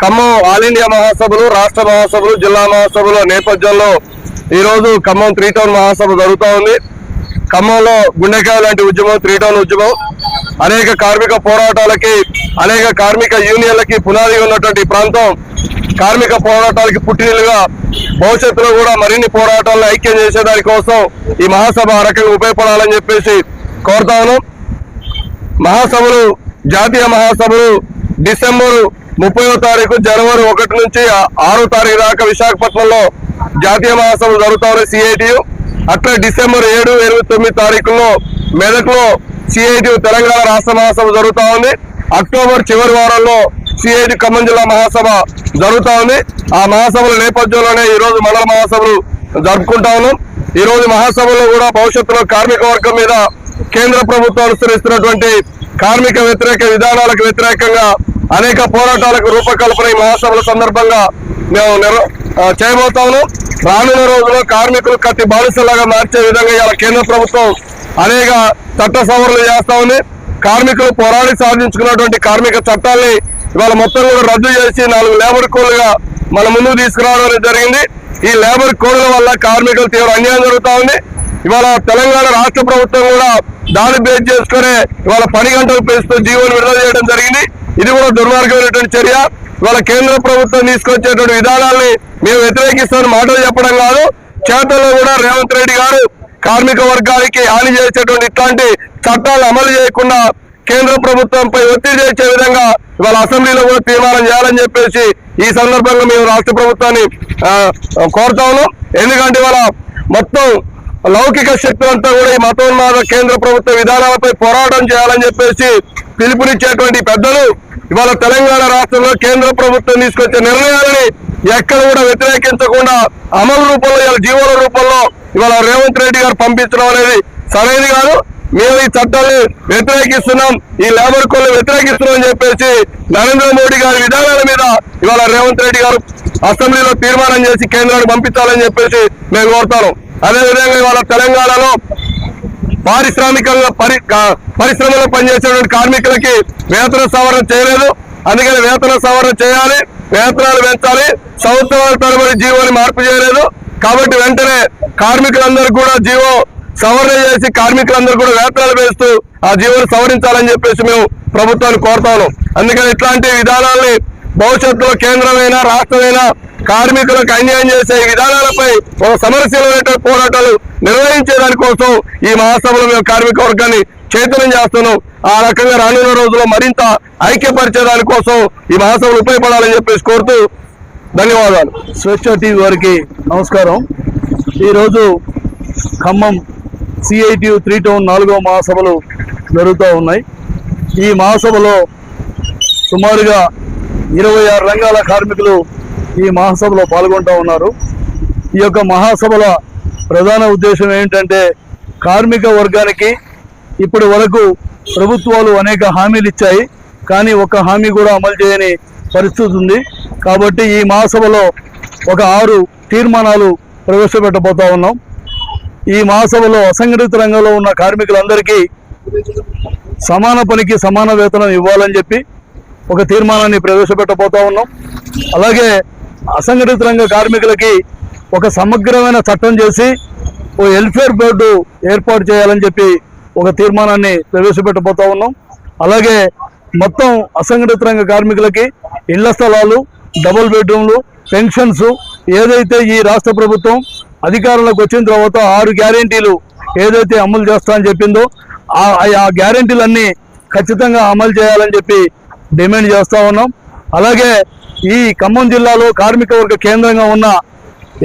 Khammam all India మహాసభలు రాష్ట్ర మహాసభలు జిల్లా మహాసభల నేపథ్యంలో ఈరోజు ఖమ్మం త్రీ టౌన్ మహాసభ జరుగుతూ ఉంది. ఖమ్మంలో గుండెకాయ లాంటి ఉద్యమం త్రీ టౌన్ ఉద్యమం. అనేక కార్మిక పోరాటాలకి అనేక కార్మిక యూనియన్లకి పునాది ఉన్నటువంటి ప్రాంతం కార్మిక పోరాటాలకి పుట్టినలుగా భవిష్యత్తులో కూడా మరిన్ని పోరాటాలను ఐక్యం చేసేదాని కోసం ఈ మహాసభ ఆ రకంగా ఉపయోగపడాలని చెప్పేసి కోరుతాను మహాసభలు జాతీయ మహాసభలు డిసెంబరు ముప్పై తారీఖు జనవరి ఒకటి నుంచి ఆరో తారీఖు దాకా విశాఖపట్నంలో జాతీయ మహాసభలు జరుగుతామని సిఐటియు. అట్లా డిసెంబర్ ఏడు ఎనిమిది తొమ్మిది తారీఖుల్లో మెదక్లో సిఐటియు తెలంగాణ రాష్ట్ర మహాసభ జరుగుతా ఉంది అక్టోబర్ చివరి వారంలో సిఐటి ఖమ్మం జిల్లా మహాసభ జరుగుతా ఉంది ఆ మహాసభల నేపథ్యంలోనే ఈ రోజు మండల మహాసభలు జరుపుకుంటా ఉన్నాం. ఈ రోజు మహాసభలో కూడా భవిష్యత్తులో కార్మిక వర్గం మీద కేంద్ర ప్రభుత్వం అనుసరిస్తున్నటువంటి కార్మిక వ్యతిరేక విధానాలకు వ్యతిరేకంగా అనేక పోరాటాలకు రూపకల్పన ఈ మహాసభల సందర్భంగా మేము చేయబోతాము. రానున్న రోజుల్లో కార్మికులు కత్తి బానిసలాగా మార్చే విధంగా ఇవాళ కేంద్ర ప్రభుత్వం అనేక చట్ట సవరణలు చేస్తా ఉంది. కార్మికులు పోరాడి సాధించుకున్నటువంటి కార్మిక చట్టాల్ని ఇవాళ మొత్తం కూడా రద్దు చేసి నాలుగు లేబర్ కోడ్లుగా మన ముందుకు తీసుకురావడం జరిగింది. ఈ లేబర్ కోడ్ల వల్ల కార్మికులు తీవ్ర అన్యాయం జరుగుతూ ఉంది. ఇవాళ తెలంగాణ రాష్ట్ర ప్రభుత్వం కూడా దాన్ని బేస్ చేసుకుని ఇవాళ పని గంటలు పెంచుతూ జీవోని విడుదల చేయడం జరిగింది. ఇది కూడా దుర్మార్గమైనటువంటి చర్య. ఇవాళ కేంద్ర ప్రభుత్వం తీసుకొచ్చేటువంటి విధానాల్ని మేము వ్యతిరేకిస్తామని మాటలు చెప్పడం కాదు. చేతల్లో కూడా రేవంత్ రెడ్డి గారు కార్మిక వర్గానికి హాని చేసేటువంటి ఇట్లాంటి చట్టాలు అమలు చేయకుండా కేంద్ర ప్రభుత్వంపై ఒత్తిడి చేసే విధంగా ఇవాళ అసెంబ్లీలో కూడా తీర్మానం చేయాలని చెప్పేసి ఈ సందర్భంగా మేము రాష్ట్ర ప్రభుత్వాన్ని కోరుతా ఉన్నాం. ఎందుకంటే ఇవాళ మొత్తం లౌకిక శక్తులంతా కూడా ఈ మతోన్మాద కేంద్ర ప్రభుత్వ విధానాలపై పోరాటం చేయాలని చెప్పేసి పిలుపునిచ్చేటువంటి పెద్దలు ఇవాళ తెలంగాణ రాష్ట్రంలో కేంద్ర ప్రభుత్వం తీసుకొచ్చే నిర్ణయాలని ఎక్కడ కూడా వ్యతిరేకించకుండా అమలు రూపంలో ఇవాళ జీవోల రూపంలో ఇవాళ రేవంత్ రెడ్డి గారు పంపించడం అనేది సరైనది కాదు. మేము ఈ చట్టాన్ని వ్యతిరేకిస్తున్నాం ఈ లేబర్ కోడ్ని వ్యతిరేకిస్తున్నాం అని చెప్పేసి నరేంద్ర మోడీ గారి విధానాల మీద ఇవాళ రేవంత్ రెడ్డి గారు అసెంబ్లీలో తీర్మానం చేసి కేంద్రానికి పంపించాలని చెప్పేసి మేము కోరుతాను. అదేవిధంగా ఇవాళ తెలంగాణలో పారిశ్రామికంగా పరి పరిశ్రమలో పనిచేసేటువంటి కార్మికులకి వేతన సవరణ చేయలేదు. అందుకని వేతన సవరణ చేయాలి వేతనాలు పెంచాలి సంవత్సరాల తరబడి జీవోని మార్పు చేయలేదు. కాబట్టి వెంటనే కార్మికులందరూ కూడా జీవో సవరణ చేసి కార్మికులందరూ కూడా వేతనాలు పెంచుతూ ఆ జీవోని సవరించాలని చెప్పేసి మేము ప్రభుత్వాన్ని కోరుతాను అందుకని ఇట్లాంటి విధానాల్ని భవిష్యత్తులో కేంద్రమైన రాష్ట్రమైన కార్మికులకు అన్యాయం చేసే విధానాలపై ఒక సమరశీలమైన పోరాటాలు నిర్వహించే దానికోసం ఈ మహాసభలో మేము కార్మిక వర్గాన్ని చైతన్యం చేస్తున్నాం. ఆ రకంగా రానున్న రోజుల్లో మరింత ఐక్యపరిచే దానికోసం ఈ మహాసభలు ఉపయోగపడాలని చెప్పేసి కోరుతూ ధన్యవాదాలు. స్వేచ్ఛ టీవీ వారికి నమస్కారం. ఈరోజు ఖమ్మం సిఐటియు త్రీ టౌన్ నాలుగవ మహాసభలు జరుగుతూ ఉన్నాయి. ఈ మహాసభలో సుమారుగా ఇరవై ఆరు రంగాల కార్మికులు ఈ మహాసభలో పాల్గొంటూ ఉన్నారు. ఈ యొక్క మహాసభల ప్రధాన ఉద్దేశం ఏంటంటే కార్మిక వర్గానికి ఇప్పటి వరకు ప్రభుత్వాలు అనేక హామీలు ఇచ్చాయి. కానీ ఒక హామీ కూడా అమలు చేయని పరిస్థితి ఉంది. కాబట్టి ఈ మహాసభలో ఒక ఆరు తీర్మానాలు ప్రవేశపెట్టబోతా ఉన్నాం. ఈ మహాసభలో అసంఘటిత రంగంలో ఉన్న కార్మికులందరికీ సమాన పనికి సమాన వేతనం ఇవ్వాలని చెప్పి ఒక తీర్మానాన్ని ప్రవేశపెట్టబోతా ఉన్నాం. అలాగే అసంఘటిత రంగ కార్మికులకి ఒక సమగ్రమైన చట్టం చేసి ఓ వెల్ఫేర్ బోర్డు ఏర్పాటు చేయాలని చెప్పి ఒక తీర్మానాన్ని ప్రవేశపెట్టబోతా ఉన్నాం. అలాగే మొత్తం అసంఘటిత రంగ కార్మికులకి ఇళ్ళ స్థలాలు డబుల్ బెడ్రూమ్లు పెన్షన్స్ ఏదైతే ఈ రాష్ట్ర ప్రభుత్వం అధికారంలోకి వచ్చిన తర్వాత ఆరు గ్యారెంటీలు ఏదైతే అమలు చేస్తా అని చెప్పిందో ఆ ఆ గ్యారెంటీలన్నీ ఖచ్చితంగా అమలు చేయాలని చెప్పి డిమాండ్ చేస్తూ ఉన్నాం. అలాగే ఈ ఖమ్మం జిల్లాలో కార్మిక వర్గ కేంద్రంగా ఉన్న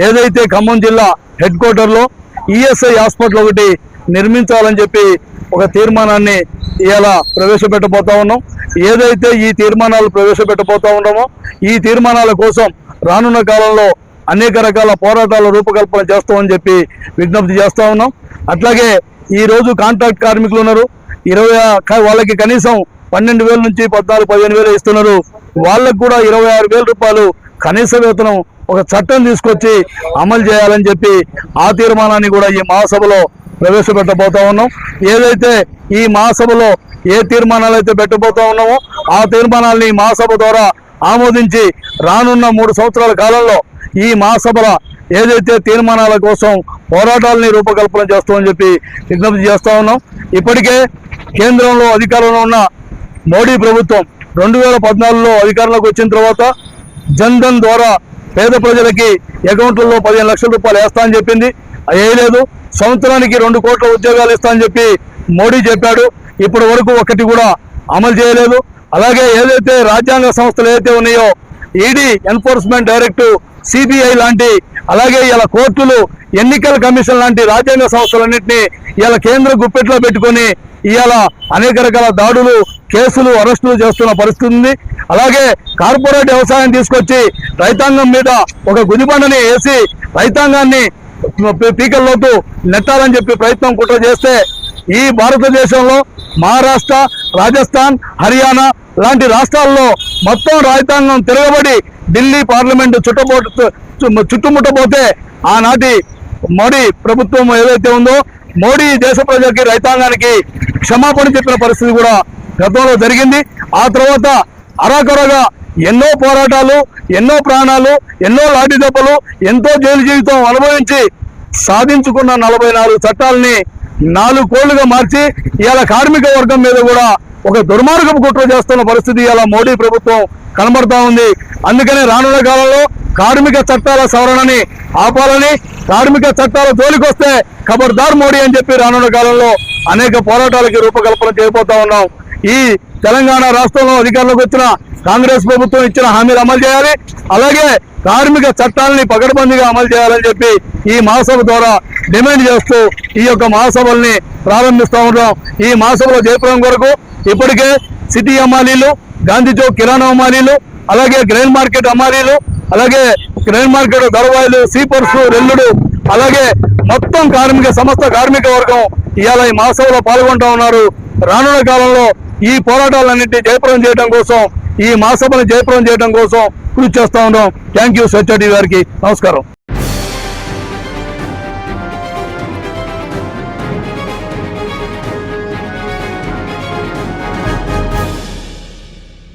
ఏదైతే ఖమ్మం జిల్లా హెడ్ క్వార్టర్లో ఈఎస్ఐ హాస్పిటల్ ఒకటి నిర్మించాలని చెప్పి ఒక తీర్మానాన్ని ఇవాళ ప్రవేశపెట్టబోతా ఉన్నాం. ఏదైతే ఈ తీర్మానాలు ప్రవేశపెట్టబోతా ఉన్నామో ఈ తీర్మానాల కోసం రానున్న కాలంలో అనేక రకాల పోరాటాల రూపకల్పన చేస్తామని చెప్పి విజ్ఞప్తి చేస్తూ ఉన్నాం. అట్లాగే ఈరోజు కాంట్రాక్ట్ కార్మికులు ఉన్నారు. ఇరవై వాళ్ళకి కనీసం పన్నెండు వేల నుంచి పద్నాలుగు పదిహేను వేలు ఇస్తున్నారు. వాళ్ళకు కూడా ఇరవై ఆరు వేల రూపాయలు కనీస వేతనం ఒక చట్టం తీసుకొచ్చి అమలు చేయాలని చెప్పి ఆ తీర్మానాన్ని కూడా ఈ మహాసభలో ప్రవేశపెట్టబోతా ఉన్నాం. ఏదైతే ఈ మహాసభలో ఏ తీర్మానాలు అయితే పెట్టబోతా ఉన్నామో ఆ తీర్మానాల్ని ఈ మహాసభ ద్వారా ఆమోదించి రానున్న మూడు సంవత్సరాల కాలంలో ఈ మహాసభల ఏదైతే తీర్మానాల కోసం పోరాటాలని రూపకల్పన చేస్తామని చెప్పి విజ్ఞప్తి చేస్తా ఉన్నాం. ఇప్పటికే కేంద్రంలో అధికారంలో ఉన్న మోడీ ప్రభుత్వం రెండు వేల పద్నాలుగులో అధికారంలోకి వచ్చిన తర్వాత జన్ధన్ ద్వారా పేద ప్రజలకి అకౌంట్లలో పదిహేను లక్షల రూపాయలు వేస్తా అని చెప్పింది. వేయలేదు సంవత్సరానికి రెండు కోట్ల ఉద్యోగాలు ఇస్తా అని చెప్పి మోడీ చెప్పాడు. ఇప్పటి వరకు ఒకటి కూడా అమలు చేయలేదు. అలాగే ఏదైతే రాజ్యాంగ సంస్థలు ఏదైతే ఉన్నాయో ఈడీ ఎన్ఫోర్స్మెంట్ డైరెక్ట్ సిబిఐ లాంటి అలాగే ఇలా కోర్టులు ఎన్నికల కమిషన్ లాంటి రాజ్యాంగ సంస్థలన్నింటినీ ఇలా కేంద్ర గుప్పెట్లో పెట్టుకొని ఇవాళ అనేక రకాల దాడులు కేసులు అరెస్టులు చేస్తున్న పరిస్థితి ఉంది. అలాగే కార్పొరేట్ వ్యవసాయం తీసుకొచ్చి రైతాంగం మీద ఒక గుదిబండని వేసి రైతాంగాన్ని పీకల్లోతు నెట్టాలని చెప్పి ప్రయత్నం కుట్ర చేస్తే ఈ భారతదేశంలో మహారాష్ట్ర రాజస్థాన్ హర్యానా లాంటి రాష్ట్రాల్లో మొత్తం రైతాంగం తిరగబడి ఢిల్లీ పార్లమెంటు చుట్టబో చుట్టుముట్టబోతే ఆనాటి మోడీ ప్రభుత్వం ఏదైతే ఉందో మోడీ దేశ ప్రజలకి రైతాంగానికి క్షమాపణ చెప్పిన పరిస్థితి కూడా గతంలో జరిగింది. ఆ తర్వాత అరాకొరగా ఎన్నో పోరాటాలు ఎన్నో ప్రాణాలు ఎన్నో లాఠీ దెబ్బలు ఎంతో జైలు జీవితం అనుభవించి సాధించుకున్న నలభై నాలుగు చట్టాలని నాలుగు కోళ్ళుగా మార్చి ఇవాళ కార్మిక వర్గం మీద కూడా ఒక దుర్మార్గపు కుట్ర చేస్తున్న పరిస్థితి ఇవాళ మోడీ ప్రభుత్వం కనబడతా ఉంది. అందుకనే రానున్న కాలంలో కార్మిక చట్టాల సవరణని ఆపాలని కార్మిక చట్టాల జోలికొస్తే ఖబర్దార్ మోడీ అని చెప్పి రానున్న కాలంలో అనేక పోరాటాలకి రూపకల్పన చేయబోతా ఉన్నాం. ఈ తెలంగాణ రాష్ట్రంలో అధికారంలోకి వచ్చిన కాంగ్రెస్ ప్రభుత్వం ఇచ్చిన హామీలు అమలు చేయాలి. అలాగే కార్మిక చట్టాలని పకడ్బందీగా అమలు చేయాలని చెప్పి ఈ మహాసభ ద్వారా డిమాండ్ చేస్తూ ఈ యొక్క మహాసభల్ని ప్రారంభిస్తూ ఉంటాం ఈ మహాసభలో జయప్రదం కొరకు ఇప్పటికే సిటీ అమ్మాలీలు గాంధీ చౌక్ కిరాణా అమ్మాలీలు అలాగే గ్రెయిన్ మార్కెట్ అమ్మాలీలు అలాగే గ్రెయిన్ మార్కెట్ దళవాయిలు సీపర్స్ రెల్లుడు అలాగే మొత్తం కార్మిక సమస్త కార్మిక వర్గం ఇవాళ ఈ మహాసభలో పాల్గొంటూ ఉన్నారు. రానున్న కాలంలో ఈ పోరాటాలన్నింటినీ జయప్రదం చేయడం కోసం ఈ మహాసభను జయప్రదం చేయడం కోసం కృషి చేస్తా ఉన్నాం. థ్యాంక్ యూ సత్యటి గారికి. నమస్కారం.